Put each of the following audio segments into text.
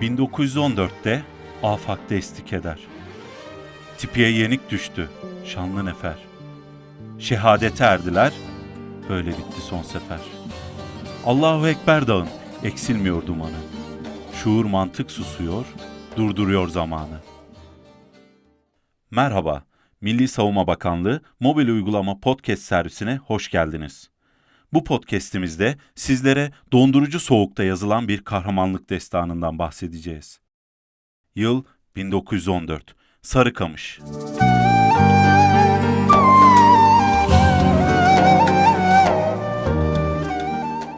1914'te afakta estik eder. Tipiye yenik düştü şanlı nefer. Şehadete erdiler, böyle bitti son sefer. Allahu Ekber dağın, eksilmiyor dumanı. Şuur mantık susuyor, durduruyor zamanı. Merhaba, Milli Savunma Bakanlığı mobil uygulama podcast servisine hoş geldiniz. Bu podcast'imizde sizlere dondurucu soğukta yazılan bir kahramanlık destanından bahsedeceğiz. Yıl 1914. Sarıkamış.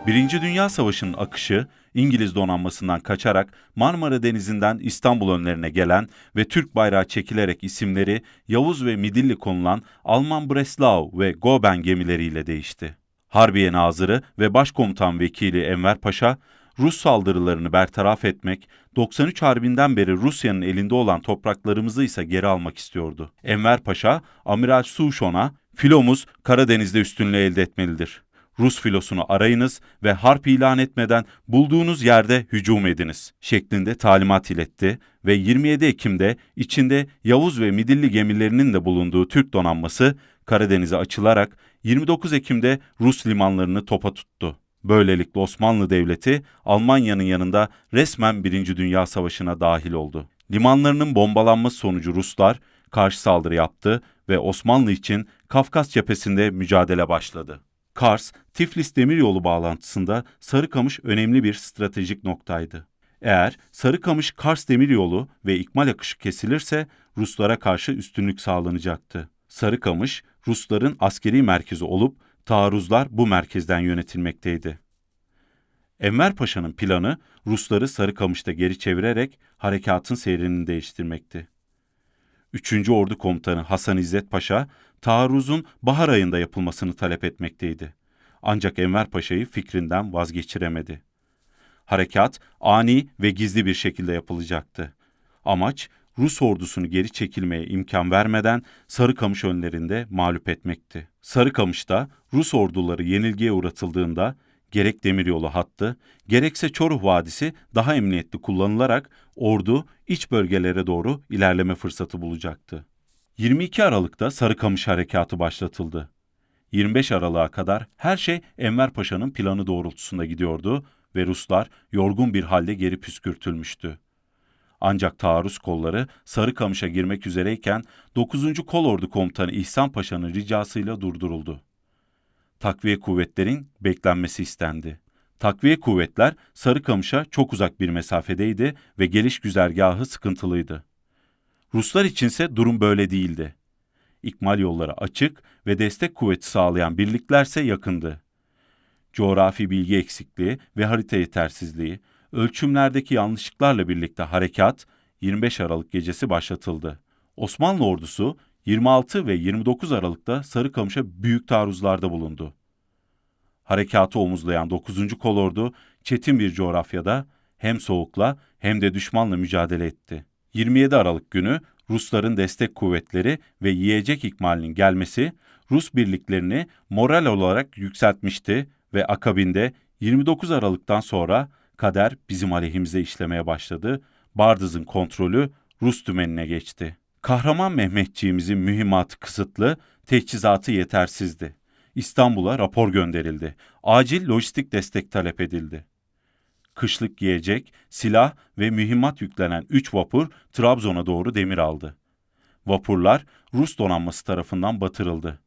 Birinci Dünya Savaşı'nın akışı İngiliz donanmasından kaçarak Marmara Denizi'nden İstanbul önlerine gelen ve Türk bayrağı çekilerek isimleri Yavuz ve Midilli konulan Alman Breslau ve Goben gemileriyle değişti. Harbiye Nazırı ve Başkomutan Vekili Enver Paşa, Rus saldırılarını bertaraf etmek, 93 Harbi'nden beri Rusya'nın elinde olan topraklarımızı ise geri almak istiyordu. Enver Paşa, Amiral Suşon'a, filomuz Karadeniz'de üstünlüğü elde etmelidir. Rus filosunu arayınız ve harp ilan etmeden bulduğunuz yerde hücum ediniz şeklinde talimat iletti ve 27 Ekim'de içinde Yavuz ve Midilli gemilerinin de bulunduğu Türk donanması Karadeniz'e açılarak 29 Ekim'de Rus limanlarını topa tuttu. Böylelikle Osmanlı Devleti Almanya'nın yanında resmen Birinci Dünya Savaşı'na dahil oldu. Limanlarının bombalanması sonucu Ruslar karşı saldırı yaptı ve Osmanlı için Kafkas cephesinde mücadele başladı. Kars, Tiflis demiryolu bağlantısında Sarıkamış önemli bir stratejik noktaydı. Eğer Sarıkamış-Kars demiryolu ve ikmal akışı kesilirse Ruslara karşı üstünlük sağlanacaktı. Sarıkamış, Rusların askeri merkezi olup taarruzlar bu merkezden yönetilmekteydi. Enver Paşa'nın planı Rusları Sarıkamış'ta geri çevirerek harekatın seyrini değiştirmekti. 3. Ordu Komutanı Hasan İzzet Paşa, taarruzun bahar ayında yapılmasını talep etmekteydi. Ancak Enver Paşa'yı fikrinden vazgeçiremedi. Harekat ani ve gizli bir şekilde yapılacaktı. Amaç Rus ordusunu geri çekilmeye imkan vermeden Sarıkamış önlerinde mağlup etmekti. Sarıkamış'ta Rus orduları yenilgiye uğratıldığında gerek demiryolu hattı, gerekse Çoruh Vadisi daha emniyetli kullanılarak ordu iç bölgelere doğru ilerleme fırsatı bulacaktı. 22 Aralık'ta Sarıkamış Harekatı başlatıldı. 25 Aralık'a kadar her şey Enver Paşa'nın planı doğrultusunda gidiyordu ve Ruslar yorgun bir halde geri püskürtülmüştü. Ancak taarruz kolları Sarıkamış'a girmek üzereyken 9. Kolordu Komutanı İhsan Paşa'nın ricasıyla durduruldu. Takviye kuvvetlerin beklenmesi istendi. Takviye kuvvetler Sarıkamış'a çok uzak bir mesafedeydi ve geliş güzergahı sıkıntılıydı. Ruslar içinse durum böyle değildi. İkmal yolları açık ve destek kuvveti sağlayan birliklerse yakındı. Coğrafi bilgi eksikliği ve harita yetersizliği, ölçümlerdeki yanlışlıklarla birlikte harekat 25 Aralık gecesi başlatıldı. Osmanlı ordusu 26 ve 29 Aralık'ta Sarıkamış'a büyük taarruzlarda bulundu. Harekatı omuzlayan 9. Kolordu çetin bir coğrafyada hem soğukla hem de düşmanla mücadele etti. 27 Aralık günü Rusların destek kuvvetleri ve yiyecek ikmalinin gelmesi Rus birliklerini moral olarak yükseltmişti ve akabinde 29 Aralık'tan sonra kader bizim aleyhimize işlemeye başladı. Bardız'ın kontrolü Rus tümenine geçti. Kahraman Mehmetçiğimizin mühimmatı kısıtlı, teçhizatı yetersizdi. İstanbul'a rapor gönderildi. Acil lojistik destek talep edildi. Kışlık giyecek, silah ve mühimmat yüklenen 3 vapur Trabzon'a doğru demir aldı. Vapurlar Rus donanması tarafından batırıldı.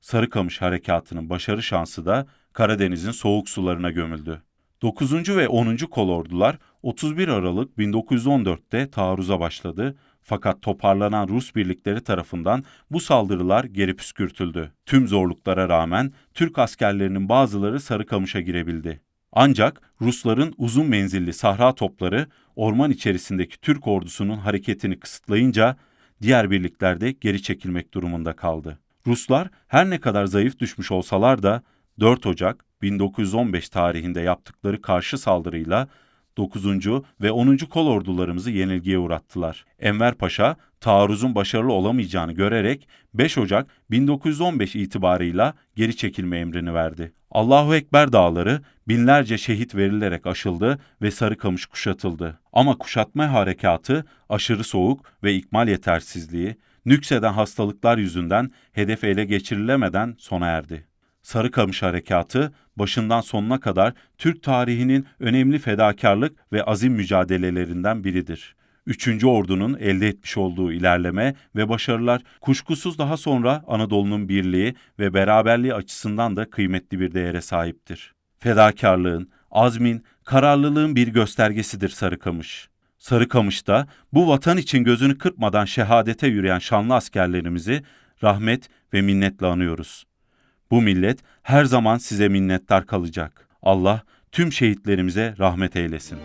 Sarıkamış harekatının başarı şansı da Karadeniz'in soğuk sularına gömüldü. 9. ve 10. kolordular 31 Aralık 1914'te taarruza başladı fakat toparlanan Rus birlikleri tarafından bu saldırılar geri püskürtüldü. Tüm zorluklara rağmen Türk askerlerinin bazıları Sarıkamış'a girebildi. Ancak Rusların uzun menzilli sahra topları orman içerisindeki Türk ordusunun hareketini kısıtlayınca diğer birlikler de geri çekilmek durumunda kaldı. Ruslar her ne kadar zayıf düşmüş olsalar da 4 Ocak 1915 tarihinde yaptıkları karşı saldırıyla 9. ve 10. kol ordularımızı yenilgiye uğrattılar. Enver Paşa, taarruzun başarılı olamayacağını görerek 5 Ocak 1915 itibarıyla geri çekilme emrini verdi. Allahu Ekber dağları binlerce şehit verilerek aşıldı ve Sarıkamış kuşatıldı. Ama kuşatma harekatı aşırı soğuk ve ikmal yetersizliği, nükseden hastalıklar yüzünden hedef ele geçirilemeden sona erdi. Sarıkamış Harekatı başından sonuna kadar Türk tarihinin önemli fedakarlık ve azim mücadelelerinden biridir. Üçüncü Ordu'nun elde etmiş olduğu ilerleme ve başarılar kuşkusuz daha sonra Anadolu'nun birliği ve beraberliği açısından da kıymetli bir değere sahiptir. Fedakarlığın, azmin, kararlılığın bir göstergesidir Sarıkamış. Sarıkamış'ta bu vatan için gözünü kırpmadan şehadete yürüyen şanlı askerlerimizi rahmet ve minnetle anıyoruz. Bu millet her zaman size minnettar kalacak. Allah tüm şehitlerimize rahmet eylesin.